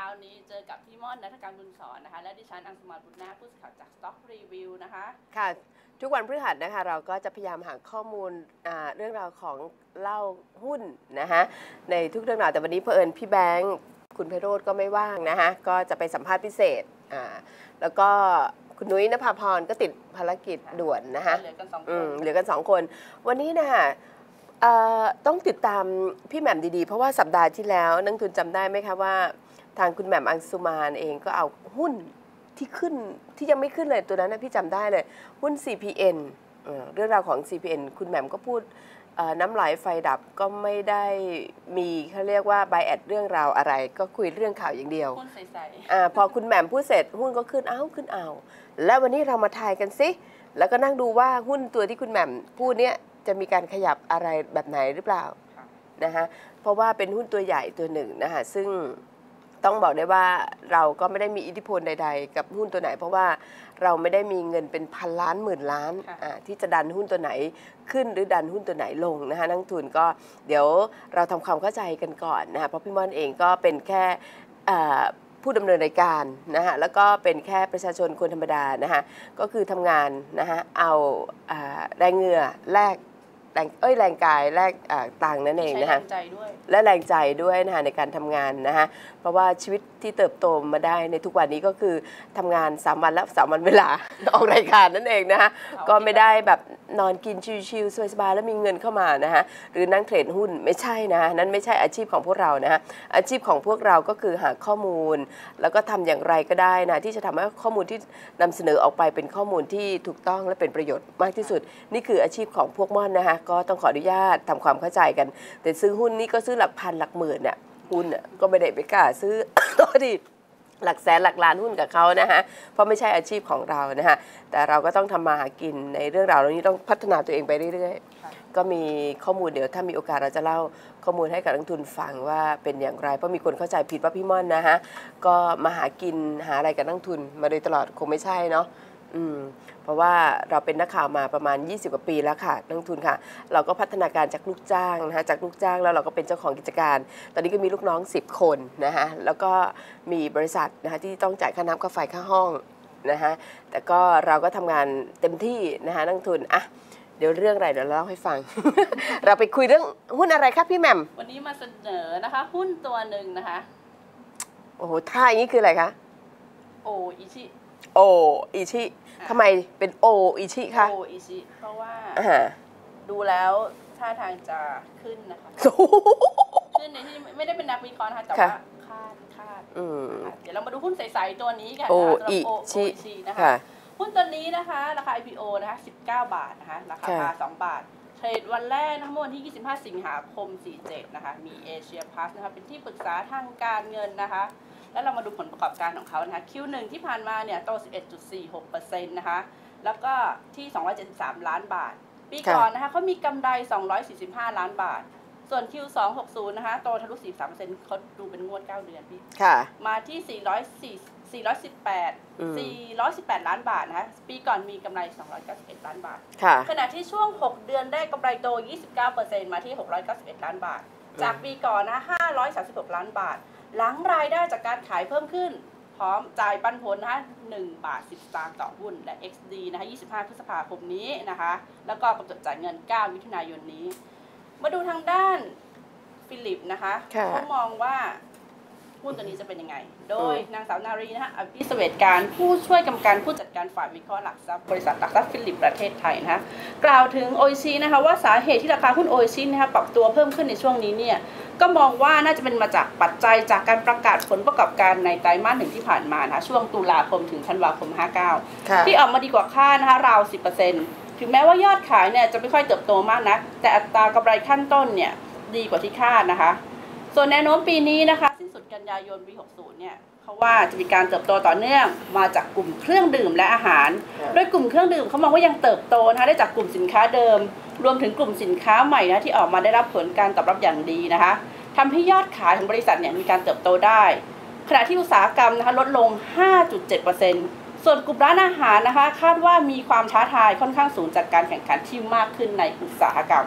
ช้านี้เจอกับพี่ม่อนนัทการบุญสอนนะคะ และดิฉันอังสุมาบุญนาคผู้สื่อข่าวจาก Stock Review นะคะ ค่ะ ทุกวันพฤหัสนะคะ เราก็จะพยายามหาข้อมูลอ่าเรื่องราวของเล่าหุ้นนะคะในทุกเรื่องราวแต่วันนี้เผอิญพี่แบงค์คุณไพโรธก็ไม่ว่างนะคะก็จะไปสัมภาษณ์พิเศษอ่าแล้วก็คุณนุ้ยนภาพรก็ติดภารกิจด่วนนะคะเหลือกันสองคอืนมเหลือกันสองคน วันนี้นะคะเอ่อต้องติดตามพี่แหม่มดีๆ เพราะว่าสัปดาห์ที่แล้วนักทุนจำได้ไหมคะว่า ทางคุณแหม่มอังสุมานเองก็เอาหุ้นที่ขึ้นที่ยังไม่ขึ้นเลยตัวนั้นนะพี่จำได้เลย หุ้น CPN เอ่อเรื่องราวของ CPN คุณแหม่มก็พูดเอ่อน้ำไหลไฟดับก็ไม่ได้มีเขาเรียกว่าไบแอดเรื่องราวอะไร ก็คุยเรื่องข่าวอย่างเดียวหุ้นใสอาพอคุณแหม่มพูดเสร็จหุ้นก็ขึ้นเอ้าขึ้นเอาแล้ววันนี้เรามาทายกันสิแล้วก็นั่งดูว่าหุ้นตัวที่คุณแหม่มพูดเนี้ยจะมีการขยับอะไรแบบไหนหรือเปล่าค่ะนะคะเพราะว่าเป็นหุ้นตัวใหญ่ตัวหนึ่งนะคะซึ่ง ต้องบอกได้ว่าเราก็ไม่ได้มีอิทธิพลใด ๆ กับหุ้นตัวไหน เพราะว่าเราไม่ได้มีเงินเป็นพันล้านหมื่นล้านค่ะอ่าที่จะดันหุ้นตัวไหนขึ้นหรือดันหุ้นตัวไหนลงนะคะนักทุนก็เดี๋ยวเราทำความเข้าใจกันก่อนนะคะเพราะพี่ม่อนเองก็เป็นแค่อ่าผู้ดำเนินรายการนะคะแล้วก็เป็นแค่ประชาชนคนธรรมดานะคะก็คือทำงานนะคะเอาอ่าแรงเหงื่อแลก แรงเอ้ยแรงกายแลกอ่าตังค์นั่นๆเองใช้นะแรคะงใจด้วยและแรงใจด้วยนะคะในการทำงานนะคะเพราะว่าชีวิตที่เติบโตมาได้ในทุกวันนี้ก็คือทำงาน 3 วันแล้วสามวันเวลาออกรายการนั่นเองนะคะก็ไม่ได้แบบนอนกินชิวๆสบายๆแล้วมีเงินเข้ามานะคะหรือนั่งเทรดหุ้นไม่ใช่นะคะนั้นไม่ใช่อาชีพของพวกเรานะคะอาชีพของพวกเราก็คือหาข้อมูล แล้วก็ทำอย่างไรก็ได้นะที่จะทำให้ข้อมูลที่นำเสนอออกไปเป็นข้อมูลที่ถูกต้องและเป็นประโยชน์มากที่สุด นี่คืออาชีพของพวกม่อนนะคะก็ต้องขออนุญาตทำความเข้าใจกัน แต่ซื้อหุ้นนี่ก็ซื้อหลักพันหลักหมื่นน่ะหุ้นน่ะก็ไม่ได้ไปกล้าซื้อก็ดีหลักแสนหลักล้านหุ้นกับเขานะฮะ เพราะไม่ใช่อาชีพของเรานะฮะ แต่เราก็ต้องทำมาหากินในเรื่องราวเหล่านี้ต้องพัฒนาตัวเองไปเรื่อยๆ ก็มีข้อมูลเดี๋ยวถ้ามีโอกาสเราจะเล่าข้อมูลให้กับนักทุนฟังว่าเป็นอย่างไร เพราะมีคนเข้าใจผิดว่าพี่ม่อนนะฮะ ก็มาหากินหาอะไรกับนักทุนมาโดยตลอดคงไม่ใช่เนาะ อืมเพราะว่าเราเป็นนักข่าวมาประมาณ 20 กว่าปีแล้วค่ะนักลงทุนค่ะ เราก็พัฒนาการจากลูกจ้างนะคะจากลูกจ้างแล้วเราก็เป็นเจ้าของกิจการ ตอนนี้ก็มีลูกน้อง 10 คนนะคะแล้วก็มีบริษัทนะคะที่ต้องจ่ายค่าน้ำค่าไฟค่าห้องนะคะแต่ก็เราก็ทำงานเต็มที่นะคะนักลงทุนอะเดี๋ยวเรื่องอะไรเดี๋ยวเราเล่าให้ฟัง เราไปคุยเรื่องหุ้นอะไรครับพี่แหม่มวันนี้มาเสนอนะคะ หุ้นตัวหนึ่งนะคะ โอ้โหท่าอย่างนี้คืออะไรคะโออิชิ โออิชิทำไมเป็นโออิชิคะโออิชิเพราะว่าอ่าดูแล้วท่าทางจะขึ้นนะคะโอ้โหขึ้นในที่ไม่ได้เป็นนักวิเคราะห์นะคะแต่ค่ะว่าคาดคาดอืมนะคะเดี๋ยวเรามาดูหุ้นใสๆตัวนี้กันโอนะคะสำหรับอิโอชิโออิชินะคะค่ะหุ้นตัวนี้นะคะราคา IPO นะคะ 19 บาทนะคะราคาค่ะ2บาทเทรดวันแรกนะคะเมื่อวันที่ 25 สิงหาคม 47 นะคะ มีเอเชียพาสนะคะเป็นที่ปรึกษาทางการเงินนะคะ แล้วเรามาดูผลประกอบการของเขานะคะ Q1 ที่ผ่านมาเนี่ยโต 11.46%นะคะ แล้วก็ที่ 273 ล้านบาท ปีก่อนนะคะเขามีกำไร 245 ล้านบาท ส่วน Q2 60 นะคะ โตทะลุ 43%เขาดูเป็นงวด 9 เดือนพี่ ค่ะ มาที่404 418อืม418 ล้านบาทนะคะปีก่อนมีกำไร 291 ล้านบาทค่ะขณะที่ช่วง 6 เดือนได้กำไรโต 29%มาที่ 691 ล้านบาท จากปีก่อนนะ536 ล้านบาท หลังรายได้จากการขายเพิ่มขึ้น พร้อมจ่ายปันผลนะคะ1บาท10สตางค์ต่อหุ้น และ XD นะคะ25 พฤษภาคมนี้นะคะ แล้วก็กำหนดจ่ายเงิน 9 มิถุนายนนี้ มาดูทางด้านฟิลิปนะคะค่ะเขามองว่าหุ้นตัวนี้จะเป็นยังไง โดยนางสาวนารีนะคะอภิเสวตการผู้ช่วยกรรมการผู้จัดการฝ่ายวิเคราะห์หลักทรัพย์บริษัทหลักทรัพย์ฟิลิปประเทศไทยนะคะกล่าวถึงโอซีนะคะว่าสาเหตุที่ราคาหุ้นโอซีนะคะปรับตัวเพิ่มขึ้นในช่วงนี้เนี่ย ก็มองว่าน่าจะเป็นมาจากปัจจัยจากการประกาศผลประกอบการในไตรมาสหนึ่งที่ผ่านมานะคะช่วงตุลาคมถึงธันวาคม 59ค่ะที่ออกมาดีกว่าคาดนะคะราว 10%ถึงแม้ว่ายอดขายเนี่ยจะไม่ค่อยเติบโตมากนะแต่อัตรากำไรขั้นต้นเนี่ยดีกว่าที่คาดนะคะ ส่วนแนวโน้มปีนี้นะคะสิ้นสุดกันยายนปี 60 เนี่ยเขาว่าจะมีการเติบโตต่อเนื่องมาจากกลุ่มเครื่องดื่มและอาหารครับโดยกลุ่มเครื่องดื่มเขามองว่ายังเติบโตนะคะได้จากกลุ่มสินค้าเดิม รวมถึงกลุ่มสินค้าใหม่นะที่ออกมาได้รับผลการตอบรับอย่างดีนะคะทำให้ยอดขายของบริษัทเนี่ยมีการเติบโตได้ ขณะที่อุตสาหกรรมนะคะลดลง 5.7%ส่วนกลุ่มร้านอาหารนะคะ คาดว่ามีความท้าทายค่อนข้างสูงจากการแข่งขันที่มากขึ้นในอุตสาหกรรม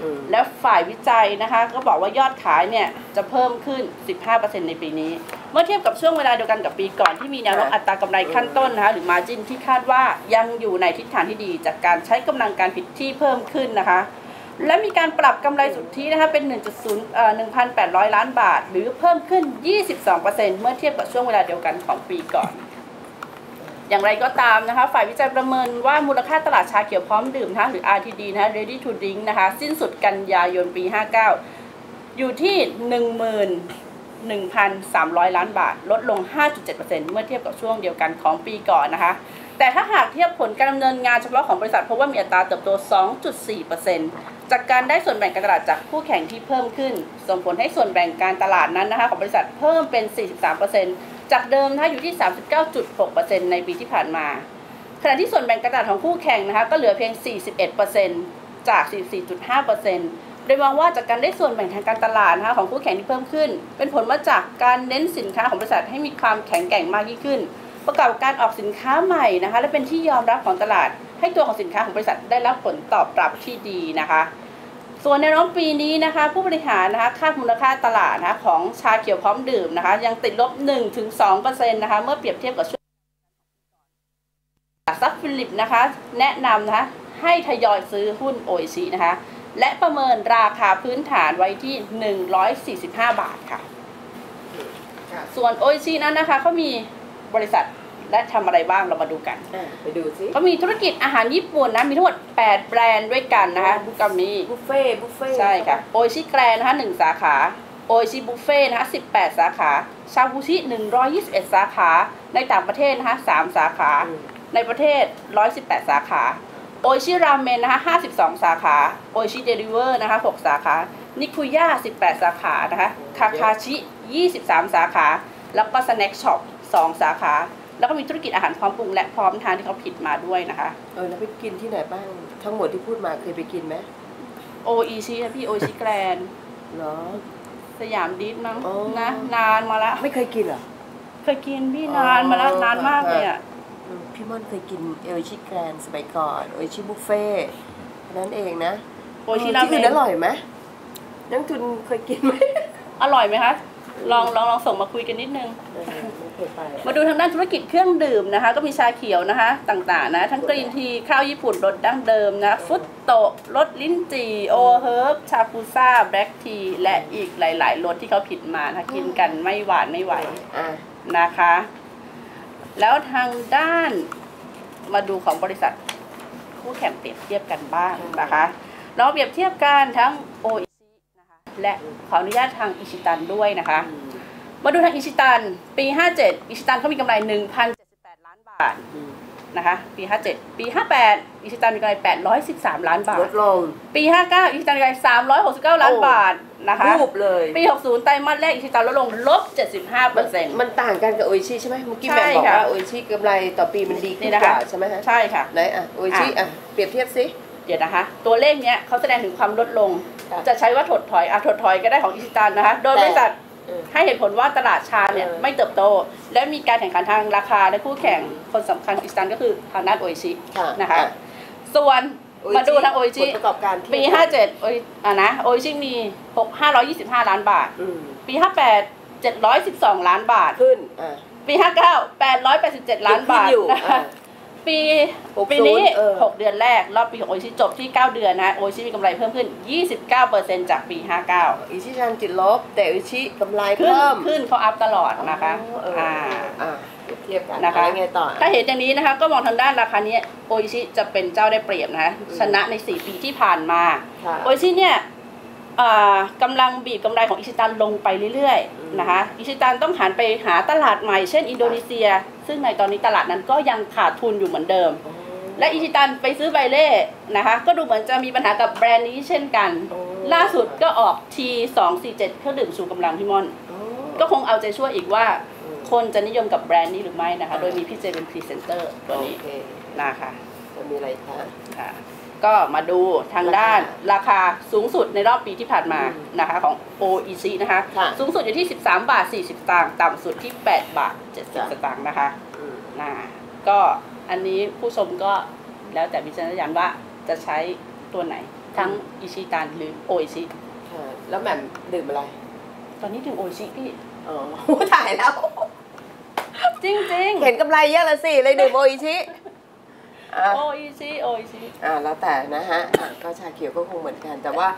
อืมและฝ่ายวิจัยนะคะ ก็บอกว่ายอดขายเนี่ยจะเพิ่มขึ้น 15%ในปีนี้ เมื่อเทียบกับช่วงเวลาเดียวกันกับปีก่อนที่มีแนวโน้มค่ะอัตรากำไรขั้นต้นนะคะหรือ margin ที่คาดว่ายังอยู่ในทิศทางที่ดี จากการใช้กำลังการผลิตที่เพิ่มขึ้นนะคะ และมีการปรับกำไรสุทธินะคะเป็น 1.0เอ่อ1,800 ล้านบาท หรือเพิ่มขึ้น 22%เมื่อเทียบกับช่วงเวลาเดียวกันของปีก่อนอย่างไรก็ตามนะคะ ฝ่ายวิจัยประเมินว่ามูลค่าตลาดชาเขียวพร้อมดื่มนะคะหรือ RTD นะคะ Ready to Drink นะคะ สิ้นสุดกันยายนปี 59 อยู่ที่ 1,300 ล้านบาท ลดลง 5.7%เมื่อเทียบกับช่วงเดียวกันของปีก่อนนะคะ แต่ถ้าหากเทียบผลการดำเนินงานเฉพาะของบริษัทพบว่ามีอัตราเติบโต 2.4%จากการได้ส่วนแบ่งการตลาดจากคู่แข่งที่เพิ่มขึ้น ส่งผลให้ส่วนแบ่งการตลาดนั้นนะคะของบริษัทเพิ่มเป็น 43%จากเดิมนะคะอยู่ที่ 39.6%ในปีที่ผ่านมาขณะที่ส่วนแบ่งการตลาดของคู่แข่งนะคะก็เหลือเพียง 41%จาก 44.5% โดยมองว่าจากการได้ส่วนแบ่งทางการตลาดนะคะของคู่แข่งที่เพิ่มขึ้น เป็นผลมาจากการเน้นสินค้าของบริษัทให้มีความแข็งแกร่งมากยิ่งขึ้น ประกอบกับการออกสินค้าใหม่นะคะ และเป็นที่ยอมรับของตลาด ให้ตัวของสินค้าของบริษัทได้รับผลตอบรับที่ดีนะคะ ส่วนในรอบปีนี้นะคะ ผู้บริหารนะคะคาดมูลค่าตลาดนะคะของชาเขียวพร้อมดื่มนะคะ ยังติดลบ 1-2%นะคะเมื่อเปรียบเทียบกับช่วงซักฟิลิปนะคะ แนะนำนะคะให้ทยอยซื้อหุ้นโอชินะคะ และประเมินราคาพื้นฐานไว้ที่ 145 บาทค่ะค่ะ ส่วนโอชินั้นนะคะเขามีบริษัทและทำอะไรบ้างเรามาดูกันอะไปดูสิเขามีธุรกิจอาหารญี่ปุ่นนะ มีทั้งหมด 8 แบรนด์ด้วยกันนะคะก็มีบุฟเฟ่ต์บุฟเฟ่ต์ใช่ค่ะ โอชิแกรนนะคะ1สาขา โอชิบุฟเฟ่นะคะ18 สาขา ชาบูชิ 121 สาขา ในต่างประเทศนะคะ3สาขาอืมในประเทศ 118 สาขา โอชิราเมนนะคะ 52 สาขา โอชิเดลิเวอร์นะคะ 6 สาขา นิคุย่า 18 สาขานะคะ คาคาชิ 23 สาขา แล้วก็สแน็คช็อป 2 สาขา แล้วก็มีธุรกิจอาหารพร้อมปรุงและพร้อมทานที่เขาผิดมาด้วยนะคะ เออ แล้วไปกินที่ไหนบ้าง ทั้งหมดที่พูดมาเคยไปกินไหมโออีชิพี่โอชิแกรนเหรอ สยามดิสมั้งอ๋อนะ นานมาแล้วไม่เคยกินเหรอ เคยกินพี่นานมาแล้วอ๋อนานมากเลยอะอืม พี่ม่อนเคยกินเอลชิแกรนสมัยก่อนเอลชิบุฟเฟ่ต์นั่นเองนะโอชิราที่เมอื่นนอร่อยไหมนังทุนเคยกินไหมอร่อยไหมคะลองลองลองส่งมาคุยกันนิดนึงเออไม่เคยไปมาดูทางด้านธุรกิจเครื่องดื่มนะคะ ก็มีชาเขียวนะคะ ต่างๆนะ ทั้งกรีนทีข้าวญี่ปุ่นรสดั้งเดิมนะ ฟุตโตะรสลิ้นจี่โอเฮิร์บชาฟูซ่าแบล็กทีและอีกหลายๆรสที่เขาผิดมานะคะกินกันไม่หวานไม่ไหวอะนะคะ แล้วทางด้านมาดูของบริษัทคู่แข่งเปรียบเทียบกันบ้างนะคะเราเปรียบเทียบกันทั้งโออิชินะคะและขออนุญาตทางอิชิตันด้วยนะคะอืมมาดูทางอิชิตัน ปี 57 อิชิตันเขามีกำไร 1,078 ล้านบาทอืมนะคะปี 57 ปี 58 อิชิตันมีกำไร 813 ล้านบาลทดลงปี 59 อิชิตันมีกำไร 369 ล้านโอ้บาท นะคะรูปเลยปี 60 ไตรมาสแรกอิชิตันลดลงลบ 75เปอร์เซ็นต์มันต่างกันกับโออิชิใช่ไหมเมื่อกี้ใช่แม่บอกค่ะว่าโออิชิกำไรต่อปีมันดีขึ้นี่นนะกคะว่าใช่ไหมฮะใช่ค่ะไหนอะโออิชิอะเปรียบเทียบสิเดี๋ยวนะคะ ตัวเลขเนี้ยเขาแสดงถึงความลดลงค่ะจะใช้ว่าถดถอยอะถดถอยก็ได้ของอิชิตันนะคะ โดยแต่บริษัทเออให้เหตุผลว่าตลาดชาเนี่ยเออไม่เติบโต และมีการแข่งขันทางราคาและคู่แข่งคนสำคัญของอิชิตันก็คือทางด้านโออิชิค่ะนะคะอ่ส่วนโออิชิ มาดูทางโออิผชิลประกอบการที่ปี 57โออิอะนะ โออิชิมี6 525 ล้านบาท อืมปี 58 712 ล้านบาท ขึ้นอะปี 59 887 ล้านบาทยังขึ้นอยู่นะคะอะปี60ปีนี้ เออ 6 เดือนแรก รอบปีของโออิชิจบที่ 9 เดือนนะ โออิชิมีกำไรเพิ่มขึ้น 29%จากปี 59 อิชิชันติดลบ แต่อิชิกำไรขึ้นเพิ่มขึ้นเขาอัพตลอดนะคะ อ๋อเอออ่า อะ เปรียบเทียบกันนะคะแล้วไงต่อ ถ้าเห็นอย่างนี้นะคะ ก็มองทางด้านราคานี้โออิชิจะเป็นเจ้าได้เปรียบนะคะอืมชนะใน 4 ปีที่ผ่านมาค่ะโออิชิเนี่ยอ่ากำลังบีบกำไรของอิชิตันลงไปเรื่อยอืมๆนะคะอิชิตันต้องหันไปหาตลาดใหม่เช่นอินโดนีเซีย ซึ่งในตอนนี้ตลาดนั้นก็ยังขาดทุนอยู่เหมือนเดิมอ๋อและอิชิตันไปซื้อไบเล่นะคะก็ดูเหมือนจะมีปัญหากับแบรนด์นี้เช่นกันโอ้ล่าสุดก็ออก T247 เครื่องดื่มชูกำลังพี่มอนอ๋อก็คงเอาใจช่วยอีกว่าอืม คนจะนิยมกับแบรนด์นี้หรือไม่นะคะอ่าโดยมีพี่เจเป็นพรีเซนเตอร์ตัวนี้โอเคนะคะจะมีอะไรคะค่ะ ก็มาดูทางด้านราคาสูงสุดในรอบปีที่ผ่านมาอืมนะคะของ OEC นะคะค่ะสูงสุดอยู่ที่ 13 บาท 40สตางค์ต่ำสุดที่ 8 บาท 70จ้ะสตางค์นะคะอืมนะก็อันนี้ผู้ชมก็แล้วแต่วิจารณญาณว่าจะใช้ตัวไหน ทั้งอิชิตันหรือโออิชิค่ะแล้วแหม่มดื่มอะไร ตอนนี้ถึงโออิชิพี่ ออ๋อโอ้ถ่ายแล้ว จริงจริงเห็นกำไรเยอะละสิ เลยดื่มโออิชิอะโออิชิโออิชิอ่าแล้วแต่นะฮะอะก็ชาเขียวก็คงเหมือนกัน แต่ว่า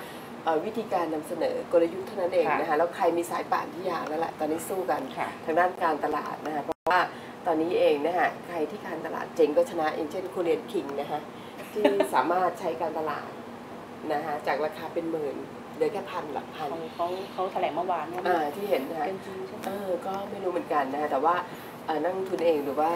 เอ่อวิธีการนำเสนอกลยุทธ์เท่านั้นเองนะคะแล้วใครมีสายป่านที่ยาวแล้วแหละตอนนี้สู้กันค่ะทางด้านการตลาดนะคะเพราะว่าตอนนี้เองนะฮะใครที่การตลาดเจ๋งก็ชนะอย่างเช่นคูเรียนคิงนะคะที่สามารถใช้การตลาด นะคะจากราคาเป็นหมื่นเหลือแค่พันหลักพันเขาเขาเขาแถลงเมื่อวานเนี่ยอ่าที่เห็นนะฮะเป็นจริงใช่ไหมเออก็ไม่รู้เหมือนกันนะคะแต่ว่าเอ่อนักลงทุนเองหรือว่า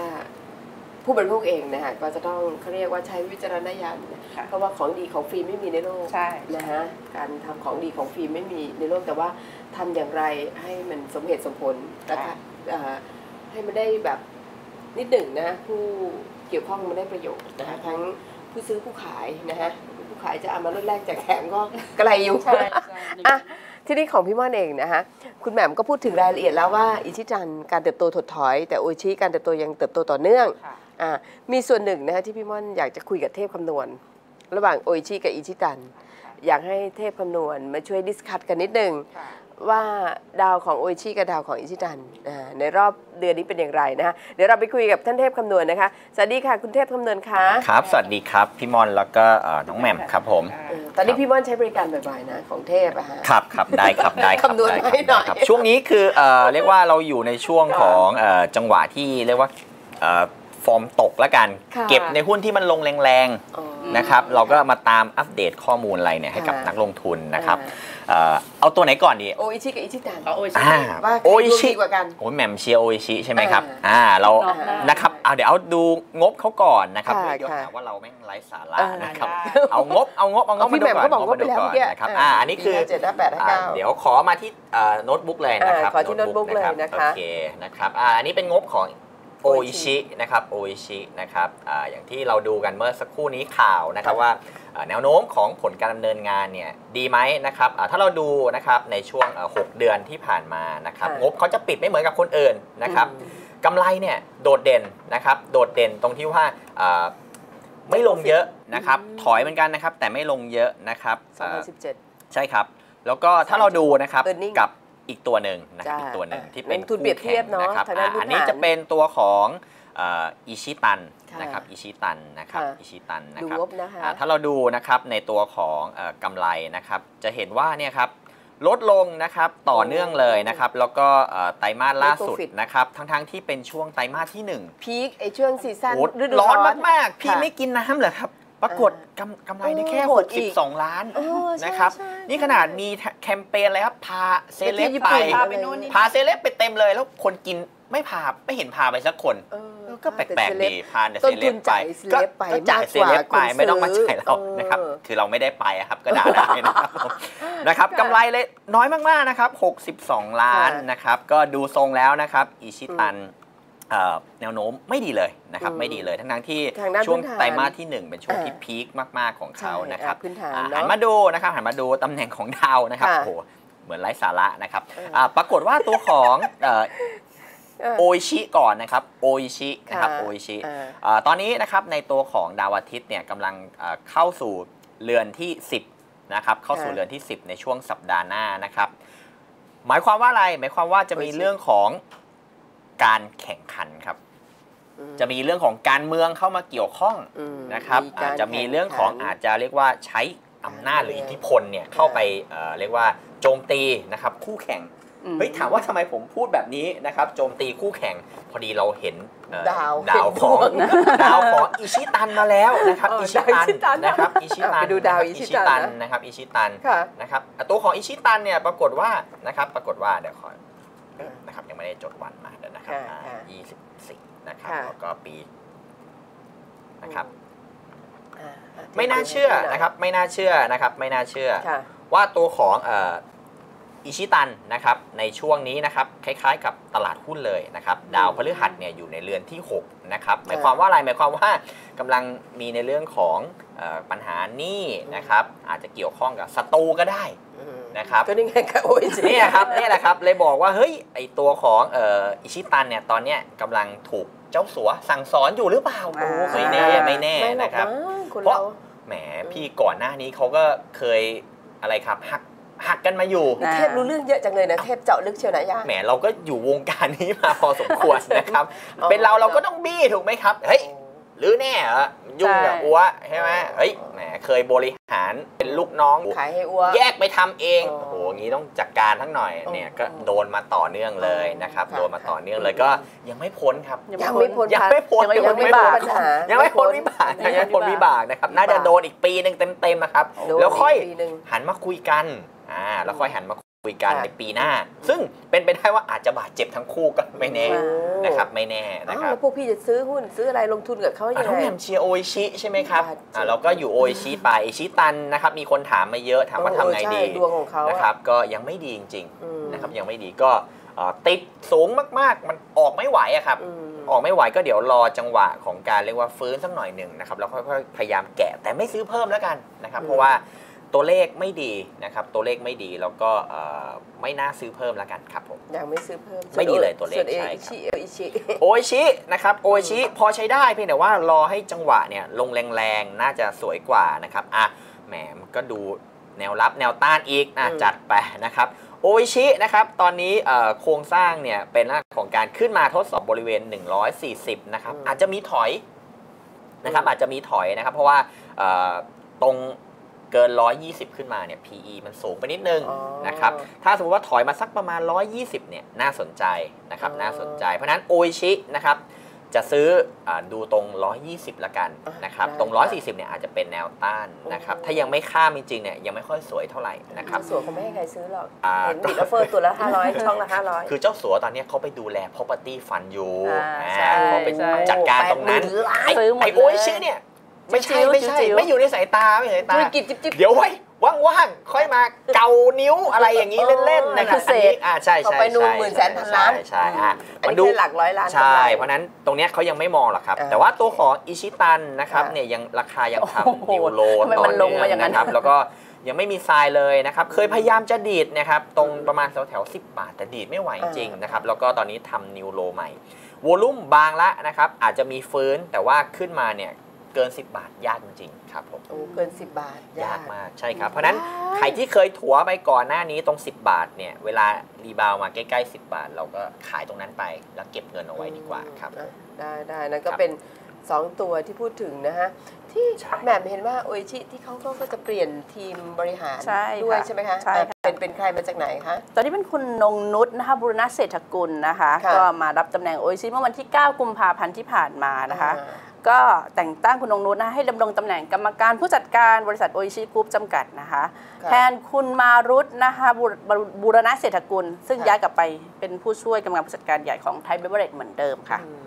ผู้บริโภคเองนะคะก็จะต้องเขาเรียกว่าใช้วิจารณญาณนะค่ะเพราะว่าของดีของฟรีไม่มีในโลก ใช่ นะฮะการทำของดีของฟรีไม่มีในโลกแต่ว่าทำอย่างไรให้มันสมเหตุสมผลนะคะเอ่อให้มันได้แบบนิดหนึ่งนะผู้เกี่ยวข้องมันได้ประโยชน์นะคะทั้งผู้ซื้อผู้ขายนะฮะผู้ ขายจะเอามาลดแรกจากแถมก็ไกลอยู่ใช่ใช่อะที่นี่ของพี่ม่อนเองนะคะคุณแหม่มก็พูดถึงรายละเอียดแล้วว่าอิชิจันการเติบโตถดถอย แต่โออิชิการเติบโตยังเติบโตต่อเนื่องค่ะอ่ามีส่วนหนึ่งนะคะที่พี่ม่อนอยากจะคุยกับเทพคำนวณ ระหว่างโออิชิกับอิชิตันอยากให้เทพคำนวณมาช่วยดิสคัตกันนิดนึงค่ะ ว่าดาวของโออิชิกับดาวของอิชิตันอ่าในรอบเดือนนี้เป็นอย่างไรนะคะเดี๋ยวเราไปคุยกับท่านเทพคำนวณนะคะสวัสดีค่ะคุณเทพคำนวณคะครับสวัสดีครับพี่มอนแล้วก็เอ่อน้องแหม่มครับผมเออตอนนี้พี่ม่อนใช้บริการบ่อยๆนะของเทพอะฮะครับครับได้ครับได้ครับคำนวณได้ครับให้หน่อยได้ครับช่วงนี้คือเอ่อเรียกว่าเราอยู่ในช่วงของเอ่อจังหวะที่เรียกว่าเอ่อฟอร์มตกแล้วกันค่ะเก็บในหุ้นที่มันลงแรงอ๋อๆนะครับ เราก็มาตามอัปเดตข้อมูลอะไรเนี่ยให้กับค่ะนักลงทุนนะครับอ่า เอ่อเอาตัวไหนก่อนดีโออิชิกับอิชิตันเขาโออิชิอ่าว่าใครโออิดวงชิดีกว่ากันโอ้ยแหม่มเชียร์โออิชิใช่ไหมครับอ่าอ่าเราน้องได้นะครับเอาเดี๋ยวเอาดูงบเขาก่อนนะครับค่ะเดี๋ยวค่ะหาว่าเราแม่งไร้สาระเออนะครับได้เอางบเอางบเอางบเอาพี่แหม่มก็บอกว่าไปแล้วงเมื่อกี้นะครับอ่าอันนี้คือเจ็ดห้าแปดห้าอ่าเก้าเดี๋ยวขอมาที่เอ่อโน้ตบุ๊กเลยนะครับอ่าขอที่โน้ตบุ๊กเลยนะคะโอเคนะครับอ่าอันนี้เป็นงบของ โออิชินะครับโออิชินะครับอ่าอย่างที่เราดูกันเมื่อสักครู่นี้ข่าวนะครับว่าอ่าแนวโน้มของผลการดำเนินงานเนี่ยดีไหมนะครับอ่าถ้าเราดูนะครับในช่วงเอ่อหกเดือนที่ผ่านมานะครับค่ะงบเขาจะปิดไม่เหมือนกับคนอื่นนะครับกำไรเนี่ยโดดเด่นนะครับโดดเด่นตรงที่ว่าอ่าไม่ลงเยอะนะครับอืมถอยเหมือนกันนะครับแต่ไม่ลงเยอะนะครับสองพันอ่าสิบเจ็ดใช่ครับ แล้วก็ถ้าเราดูนะครับ Earning กับ อีกตัวหนึ่งนะครับจ้าอีกตัวหนึ่งอ่าที่เป็นลงทุนเปรียบเทียบเนอะคู่แข่งทางด้านอ่พื้นอันนี้ฐานจะเป็นตัวของอิชิตันค่ะนะครับอิชิตันนะครับค่ะอิชิตันนะดูครับงบนะคะอ่าถ้าเราดูนะครับในตัวของเอ่อกำไรนะครับจะเห็นว่าเนี่ยครับลดลงนะครับต่อเนื่องเลยนะครับแล้วก็เอ่อไตรมาสล่าสุด Profit นะครับทั้งๆที่เป็นช่วงไตรมาสที่หนึ่งพีคไอช่วงซีซั่นโอ้ฤดูร้อนมากๆ พี่ค่ะไม่กินน้ำเหรอครับ ปรากฏกำกำไรได้แค่เออโหดอีก62 ล้านเออใช่นะครับ ใช่นี่ขนาดมีแคมเปญอะไรครับ พาเซเลบไปเที่ยวญี่ไปปุ่นพาไปนู่นนี่ พาเซเลบไปเต็มเลย แล้วคนกินไม่พาไม่เห็นพาไปสักคน เออเออก็แปลกๆดีพาแต่ต้เซนเลทุบนไปจ่ายเซเลบไปก็จ่ายมากเซกว่าเลบไปคนไม่ต้องมาซื้อจ่ายเราเออนะครับคือเราไม่ได้ไปอะครับก็ด่าได้นะครับผมนะครับค่ะกำไรเลยน้อยมากๆนะครับ 62 ล้านค่ะนะครับ ก็ดูทรงแล้วนะครับอิชิตันเอ่อ แนวโน้มไม่ดีเลยนะครับอืมไม่ดีเลยทั้งๆที่ทางด้านช่วงพื้นฐานไตรมาสที่หนึ่งเป็นช่วงอ่าที่พีคมากๆของเขานะครับใช่อะพื้นฐานอ่าเนอะหันมาดูนะครับหันมาดูตำแหน่งของดาวนะครับค่ะโอ้โหเหมือนไร้สาระนะครับเอออ่าปรากฏว่าตัวของเอ่อเออโออิชิก่อนนะครับโออิชินะครับค่ะโออิชิอ่าเอ่อตอนนี้นะครับในตัวของดาวอาทิตย์เนี่ยกำลังเอ่อเข้าสู่เรือนที่ 10นะครับเข้าสู่ค่ะเรือนที่ 10 ในช่วงสัปดาห์หน้านะครับหมายความว่าอะไรหมายความว่าจะมีโออิชิเรื่องของ การแข่งขันครับอืมจะมีเรื่องของการเมืองเข้ามาเกี่ยวข้องอืมนะครับมีการอาจจะมีเรื่องของแข่งขันอาจจะเรียกว่าใช้อำนาจหรืออิทธิพลเนี่ยเข้าไปเอ่อเรียกว่าโจมตีนะครับคู่แข่งอืมเฮ้ยถามว่าทำไมผมพูดแบบนี้นะครับโจมตีคู่แข่งพอดีเราเห็นเอ่อดาวดาวเห็นของพวกนะดาวของอิชิตันมาแล้วนะครับเอออิชิตันดาวอิชิตันนะครับอิชิตันไปดูดาวอิชิตันนะนะครับอิชิตันค่ะนะครับอะตัวของอิชิตันเนี่ยปรากฏว่านะครับปรากฏว่าเดี๋ยวขอ ไม่ได้จดวันมาเดี๋ยวนะครับค่ะอ่าค่ะ24นะครับค่ะ แล้วก็ปีนะครับ อ่าอ่ไม่น่าเชื่อนะครับ ไม่น่าเชื่อนะครับ ไม่น่าเชื่อ ค่ะ ว่าตัวของเอ่ออิชิตันนะครับในช่วงนี้นะครับคล้ายๆ กับตลาดหุ้นเลยนะครับดาวพฤหัสเนี่ยอยู่ในเรือนที่6นะครับหมายความว่าอะไรหมายความว่ากำลังมีในเรื่องของเออปัญหาหนี้นะครับอาจจะเกี่ยวข้องกับศัตรูก็ได้อืม นะครับก็นี่ไงค่ะโอ้ยสิเนี่ยครับเนี่ยแหละครับเลยบอกว่าเฮ้ยไอตัวของเอ่ออิชิตันเนี่ยตอนเนี้ยกำลังถูกเจ้าสัวสั่งสอนอยู่หรือเปล่าโอ้ไม่แน่ไม่แน่ไม่หรอกนะครับมั้งคนเพราะเราแหมพี่ก่อนหน้านี้เขาก็เคยอะไรครับหักหักกันมาอยู่นะเทพรู้เรื่องเยอะจังเลยนะ เทพเจาะลึกเชียวนะย่าแหมเราก็อยู่วงการนี้มาพอสมควรนะครับอ๋อเป็นเราเราก็ต้องบี้ถูกไหมครับ เฮ้ย หรือแน่เหรอยุ่งกับใช่อัวใช่ไหมเฮ้ยแหมเคยบริหารเป็นลูกน้องขายให้อ้วแยกไปทำเองอ๋อโอ้โหอย่างนี้ต้องจัดการทั้งหน่อยอ๋อเนี่ยก็โดนมาต่อเนื่องเลยนะครับค่ะโดนมาต่อเนื่องเลยก็ยังไม่พ้นครับยังไม่พ้นยังไม่พ้นยังไม่ยังไม่พ้นพ้นปัญหายังไม่พ้นวิบากยัยังงไม่ไม่พ้นวิวิบากบากนะครับน่าจะโดนอีกปีหนึ่งเต็มๆนะครับโดนแล้วค่อยปีหนึ่งหันมาคุยกันอ่าแล้วค่อยหันมา คุยกันค่ะในปีหน้า ซึ่งเป็นไปได้ว่าอาจจะบาดเจ็บทั้งคู่ก็ไม่แน่โอ้นะครับไม่แน่อ้านะวครัแล้บวพวกพี่จะซื้อหุ้นซื้ออะไรลงทุนกับเขาอะยังน้องไงแหม่มเชียร์โออิชิใช่ไหมครับบาดเจ็บอ่าเราก็อยู่โออิชิไปโออิชิตันนะครับมีคนถามมาเยอะถามว่าทำไงเออใช่ดีดวงของเขาอะนะครับก็ยังไม่ดีจริงอืมๆนะครับยังไม่ดีก็เอ่อติดสูงมากๆ มันออกไม่ไหวอะครับอืมออกไม่ไหวก็เดี๋ยวรอจังหวะของการเรียกว่าฟื้นสักหน่อยหนึ่งนะครับแล้วค่อยๆพยายามแกะแต่ไม่ซื้อเพิ่มแล้วกันนะครับอืมเพราะว่า ตัวเลขไม่ดีนะครับ ตัวเลขไม่ดีแล้วก็เอ่อไม่น่าซื้อเพิ่มแล้วกันครับผมยังไม่ซื้อเพิ่มไม่ดีเลยตัวเลขส่วนเอใช่อิครับชิเออิชิโออิชินะครับโออิชิพอใช้ได้เพียงแต่ว่ารอให้จังหวะเนี่ยลงแรงๆ น่าจะสวยกว่านะครับอะแหมมันก็ดูแนวรับแนวต้านอีกนะอืมจัดไปนะครับโออิชินะครับตอนนี้เอ่อโครงสร้างเนี่ยเป็นลักษณะของการขึ้นมาทดสอบบริเวณ 140 นะครับอาจจะมีถอยนะครับอาจจะมีถอยนะครับ เพราะว่าเอ่อตรง เกิน 120 ขึ้นมาเนี่ย PE มันสูงไปนิดนึงอ๋อนะครับ ถ้าสมมติว่าถอยมาสักประมาณ 120 เนี่ย น่าสนใจนะครับอ๋อน่าสนใจ เพราะฉะนั้นโออิชินะครับ จะซื้ออาดูตรง 120 ละกันอะนะครับได้ตรงค่ะ140 เนี่ยอาจจะเป็นแนวต้านนะครับโอ้ถ้ายังไม่ข้ามจริงๆ เนี่ยยังไม่ค่อยสวยเท่าไหร่นะครับสวนเขาไม่ให้ใครซื้อหรอกอ่าเห็นบิดออฟเฟอร์ตัวละ 500 ช่องละ 500 คือเจ้าสัวตอนนี้เขาไปดูแล property fund อยู่อ่าอ่าใช่เขาไปใช่จัดการตรงนั้นแปดหมื่นล้านไอ้ซื้อหมดไอเลยโออิชิเนี่ย ไม่ใช่จิ๋วๆไม่ใช่จิ๋วๆไม่อยู่ในสายตาไม่อยู่ในสายตาธุรกิจจิ๊บจิ๊บเดี๋ยวไว้ว่างๆ ค่อยมาเกานิ้วอะไรอย่างนี้เล่นๆนะครับคือเศษอันนี้อ่าใช่ต่อใช่ไปนู่นใช่หมื่นแสนพันล้านใช่ใช่อะอันมันนี้ดูแค่หลักร้อยล้านใช่กำไรเพราะฉะนั้นตรงเนี้ยเขายังไม่มองหรอกครับอ่าแต่ว่าตัวของอิชิตันนะครับอ่าเนี่ยยังราคายังโอ้โหทำนิวโลทำไมต่อมันลงเนื่มาองอย่างนั้นนะครับแล้วก็ยังไม่มีทรายเลยนะครับ เคยพยายามจะดีดนะครับตรงประมาณแถวแถวๆ10บาทแต่ดีดไม่ไหวจริงๆนะครับ แล้วก็ตอนนี้ทำนิวโลใหม่วอลุ่มบางละนะครับอาจจะมีฟื้นแต่ว่าขึ้นมาเนี่ย เกิน 10 บาทยากจริงๆครับผมโอ้เกิน 10 บาท ยากมากใช่ครับ เพราะฉะนั้นใครที่เคยถัวไปก่อนหน้านี้ตรง 10 บาทเนี่ยเวลารีบาวมาใกล้ๆ 10 บาท เราก็ขายตรงนั้นไป แล้วเก็บเงินเอาไว้ดีกว่าครับอะได้ได้นั่นก็ครับเป็น2ตัวที่พูดถึงนะฮะ ที่ใช่แหม่มเห็นว่าโออิชิที่เขาก็ก็จะเปลี่ยนทีมบริหารใช่ค่ะด้วยใช่ไหมคะใช่ค่ะอะเป็นเป็นใครมาจากไหนคะ ตอนนี้เป็นคุณนงนุชนะคะบุรณะเศรษฐกุลนะคะค่ะก็มารับตำแหน่งโอซิเมื่อวันที่ 9 กุมภาพันธ์ที่ผ่านมานะคะอ่า ก็แต่งตั้งคุณนงนุชนะให้ดำรงตำแหน่งกรรมการผู้จัดการบริษัทโอชิกรุ๊ปจำกัดนะคะค่ะแทนคุณมารุตนะคะบุรบุบุรณะเศรษฐกุล ซึ่งค่ะย้ายกลับไปเป็นผู้ช่วยกรรมการผู้จัดการใหญ่ของไทยเบเวอร์เรจเหมือนเดิมค่ะอืม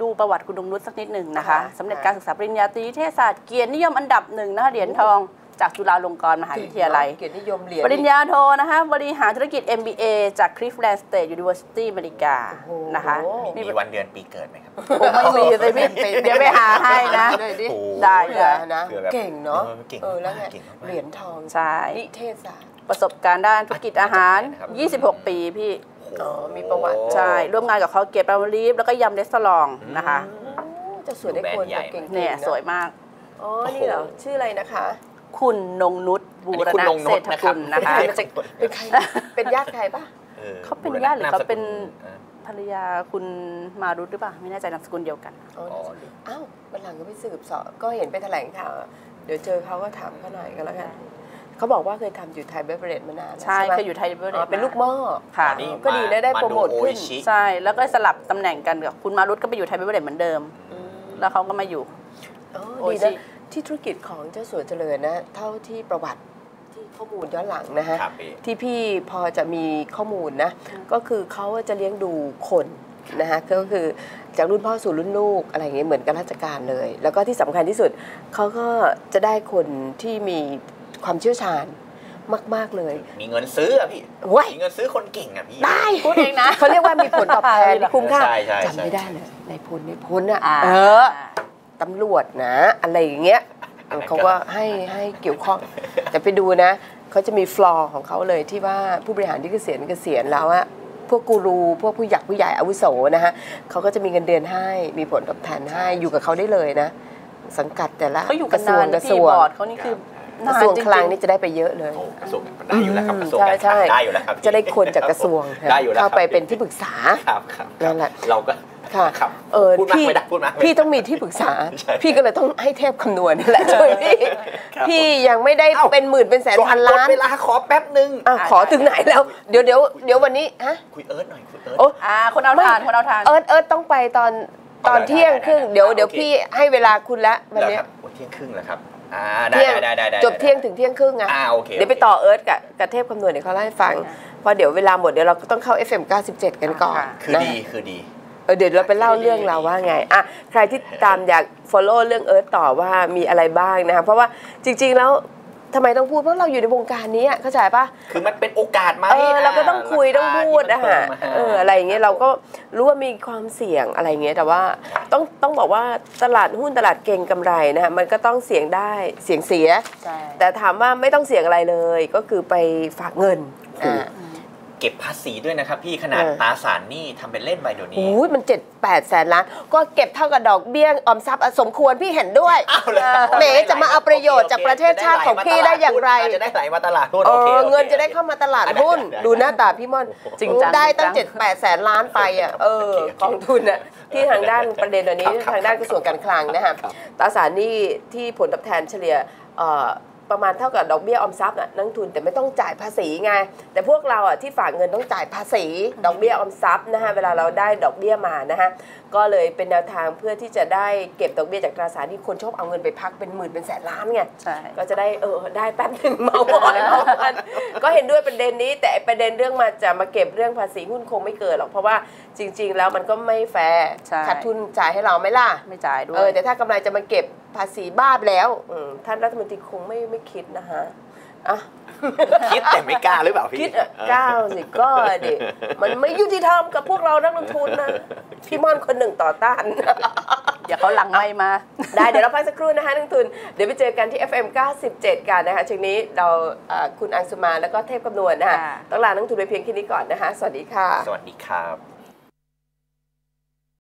ดูประวัติคุณนงนุชสักนิดหนึ่งนะคะค่ะสำเร็จการศึกษาปริญญาตรีนิเทศศาสตร์เกียรตินิยมอันดับหนึ่งนะคะเหรียญทอง จากจุฬาลงกรณ์มหาวิทยาลัย เกียรตินิยมเหรียญปริญญาโทนะคะบริหารธุรกิจ MBA จาก Cleveland State University อเมริกาโอ้โหนะคะมีมีวันเดือนปีเกิดไหมครับผมไม่มีเลยพี่เดี๋ยวไปหาให้นะด้วยดิโอ้ได้เหลือนะเผื่อแบบเก่งเนาะออเก่งเออแล้วไงเก่งมากเหรียญทองใช่นิเทศศาสตร์ประสบการณ์ด้านธุรกิจอาหารนะครับ26 ปีพี่อ๋อมีประวัติใช่ร่วมงานกับเขาเกียรติปราลีฟแล้วก็ยำเรสซอลองนะคะเจะสวยได้คนแบบเก่งๆเนี่ยะสวยมากอ๋อนี่เหรอชื่ออะไรนะคะ คุณนงนุชบูรอันนี้คุณณะนงนุเศรชษฐนะครับกุลนะคะเป็นใครเป็นใครเป็นญาติใครปะออเขาเป็นญาติหรือเขาเป็นออภรรยาคุณมารุตหรือเปล่าไม่แน่ใจนามสกุลเดียวกันอ๋ออ๋ออ้าววันหลังก็ไปสืบเสอบก็เห็นไปแถลงข่าวเดี๋ยวเจอเขาก็ถามเขาหน่อยก็แล้วกันเขาบอกว่าเคยทำอยู่ไทยเบเวอเรจมานานแล้วใช่ไหมเคยอยู่ไทยเบเวอร์เรอ๋อจเป็นลูกหม้อค่ะนี่ก็ดีนะได้โปรโมทขึ้นาดูโออิชิใช่แล้วก็สลับตำแหน่งกันกับคุณมารุตก็ไปอยู่ไทยเบเวอร์เรจเหมือนเดิมอืมแล้วเขาก็มาอยู่อ๋อโอดีชินะ ที่ธุรกิจของเจ้าสัวเจริญนะเท่าที่ประวัติที่ข้อมูลย้อนหลังนะฮะครับพี่ที่พี่พอจะมีข้อมูลนะก็คือเขาจะเลี้ยงดูคนนะฮะก็คือจากรุ่นพ่อสู่รุ่นลูกอะไรอย่างเงี้ยเหมือนกับราชการเลย แล้วก็ที่สำคัญที่สุดเขาก็จะได้คนที่มีความเชี่ยวชาญมาก ๆ เลย มีเงินซื้ออะพี่เว้ยมีเงินซื้อคนเก่งอะพี่ ได้พูดเองนะเขาเรียกว่ามีผลตอบแทนที่คุ้มค่าใช่ใช่ใช่จำไม่ได้เลยในพลในพลอะอ่าเออ ตำรวจนะ อะไรอย่างเงี้ยอันนั้นก็เขาก็ให้ให้เกี่ยวข้อง แต่ไปดูนะเขาจะมีฟลอร์ของเขาเลยที่ว่าผู้บริหารที่เกษียณเกษียณแล้วอะพวกกูรูพวกผู้หยักผู้ใหญ่อาวุโสนะฮะเขาก็จะมีเงินเดือนให้มีผลตอบแทนให้อยู่กับเขาได้เลยนะ สังกัดแต่ละเขาอยู่กันระทรวนางนกนะระทรพี่วงบอร์ดเขานี่คือกระทรวงคลังนี่จะได้ไปเยอะเลยโอ้กระทรวงมันได้อยู่แล้วครับอืมกระทรวงการคใช่ลังใช่ได้อยู่แล้วครับจะได้คนจากกระทรวงได้อยู่แล้วเข้าไปครับเป็นที่ปรึกษาครับครับนั่นแหละเราก็ ค่ะครับเออพูดมากพี่ไม่ได้พูดมากไม่ได้พี่ต้องมีที่ปรึกษาใช่พี่ก็เลยต้องให้เทพคำนวณนี่แหละช่วยพี่ครับพี่ยังไม่ได้เอ้าเป็นหมื่นเป็นแสนพันก่อล้านหมดเวลาขอแป๊บหนึ่งอะขอถึงไหนแล้วเดี๋ยวเดี๋ยวเดี๋ยววันนี้ฮะคุยเอิร์ธหน่อยคุยเอิร์ธโอ้อ่าคนเอาทานคนเอาทานเอิร์ธเอิร์ธต้องไปตอนตอนได้เที่ยงครึ่งได้ได้เดี๋ยวได้เดี๋ยวโอเคพี่ให้เวลาคุณละวันแล้วเนี้คยรับโอ้เที่ยงครึ่งแล้วครับอ่าได้เที่ยงได้ได้ได้จบเที่ยงถึงเที่ยงครึ่งอะอ่าโอเคเดี๋ยวไปต่อเอิร์ธกับกับเทพคำนวณเดี๋ยวเขาเล่าให้ฟังเพราะเดี๋ยวเวลาหมดเดี๋ยวเราก็ต้องเข้า FM 97 กันก่อนค่ะคือนะดีคือดี เออเดี๋ยวเราไปเล่าเรื่องเราวว่าไงอะใครที่ตามอยาก follow เรื่องเอิร์ธต่อว่ามีอะไรบ้างนะคะเพราะว่าจริง ๆ แล้วทำไมต้องพูดเพราะเราอยู่ในวงการนี้อะเข้าใจปะคือมันเป็นโอกาสไหมเออเราก็ต้องคุยราต้องคาพูดที่อะมันฮะเพิ่มมาเอออะไรอย่างเงี้ยเราก็รู้ว่ามีความเสี่ยงอะไรเงี้ยแต่ว่าต้องต้องบอกว่าตลาดหุ้นตลาดเก่งกำไรนะฮะมันก็ต้องเสี่ยงได้เสี่ยงเสียใช่แต่ถามว่าไม่ต้องเสี่ยงอะไรเลยก็คือไปฝากเงินอ่า เก็บภาษีด้วยนะครับพี่ขนาดเออตราสารหนี้ทำเป็นเล่นไปเดี๋ยวนี้โอ้ยมันเจ็ดแปดแสนล้าน ก็เก็บเท่ากับดอกเบี้ยออมทรัพย์อะสมควรพี่เห็นด้วยอ้าวเลยแหมจะมาเอาประโยชน์จากประเทศชาติของพี่ได้อย่างไรจะได้ไหลมาตลาดหุ้นเอโอเคอโอคเงินจะได้เข้ามาตลาดหุ้นได้ได้ดูหน้าตาพี่ม่อนจริงจังได้ตั้งจริเจ็ดงจังแปดแสนล้านไปอะเออโอเคโอเคกองทุนอะที่ทางด้านประเด็นตัวนี้ครับครับทางด้านกระทรวงการคลังนะฮะครับตราสารหนี้ที่ผลตอบแทนเฉลี่ยเอ่อ ประมาณเท่ากับดอกเบี้ยออมทรัพย์น่ะนักลงทุนแต่ไม่ต้องจ่ายภาษีไง แต่พวกเราอะที่ฝากเงินต้องจ่ายภาษี ดอกเบี้ยออมทรัพย์นะฮะเวลาเราได้ดอกเบี้ยมานะฮะก็เลยเป็นแนวทางเพื่อที่จะได้เก็บดอกเบี้ยจากตราสารที่คนชอบเอาเงินไปพักเป็นหมื่นเป็นแสนล้านไงใช่ก็จะได้เออได้แป๊บหนึ่งเมาหมอยเมามันก็เห็นด้วยประเด็นนี้แต่ไอ้ประเด็นเรื่องมาจะมาเก็บเรื่องภาษีหุ้นคงไม่เกิดหรอกเพราะว่าจริง ๆ แล้วมันก็ไม่แฟร์ใช่ขาดทุนจ่ายให้เราไหมล่ะไม่จ่ายด้วเอยอแต่ถ้ากำไรจะมาเก็บ ภาษีบ้าไปแล้วอืมท่านรัฐมนตรีคงไม่ไม่คิดนะฮะอะ คิดแต่ไม่กล้าหรือเปล่าพี่คิดอะก้าวสิก็ดิมันไม่ยุติธรรมกับพวกเรานักลงทุนนะ พี่ม่อนคนหนึ่งต่อต้าน เดี๋ยวเขาหลังไม่มา ได้เดี๋ยวเราพักสักครู่นะคะนักลงทุน เดี๋ยวไปเจอกันที่ FM 97 กันนะคะช่วงนี้เราเอ่อคุณอังสุมาแล้วก็เทพกำนวณนะคะค่ะ ต้องลานักลงทุนไปเพียงแค่นี้ก่อนนะคะ สวัสดีค่ะ สวัสดีครับ